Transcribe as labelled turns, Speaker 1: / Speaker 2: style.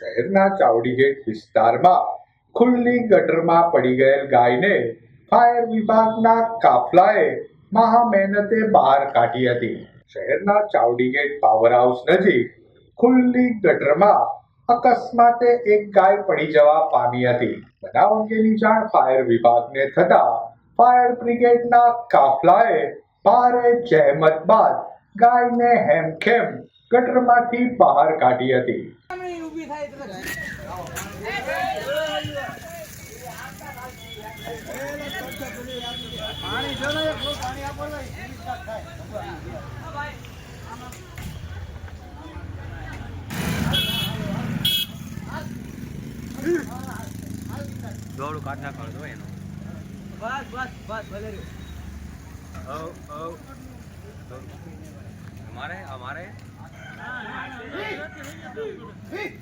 Speaker 1: શહેરના ચાવડીગેટ વિસ્તારમાં ખુલ્લી ગટરમાં પડી ગયેલ ગાયને ફાયર વિભાગના કાફલાએ મહા મહેનતે બહાર કાઢી હતી. શહેરના ચાવડીગેટ પાવર હાઉસ નજીક ખુલ્લી ગટરમાં અકસ્માતે એક ગાય પડી જવા પામી હતી. બનાવ અંગેની જાણ ફાયર વિભાગને થતા ફાયર બ્રિગેડના કાફલાએ ભારે જહેમત બાદ ગાયને હેમખેમ ગટરમાંથી બહાર કાઢી હતી.
Speaker 2: ઊભી થાય એટલે પાણી જો ને પાણી આપો ને
Speaker 3: દોડું કાઢ નાખવાનું તો એનું.
Speaker 2: બસ બસ બસ ભલે રહ્યું.
Speaker 3: ઓ ઓ અમારે અમારે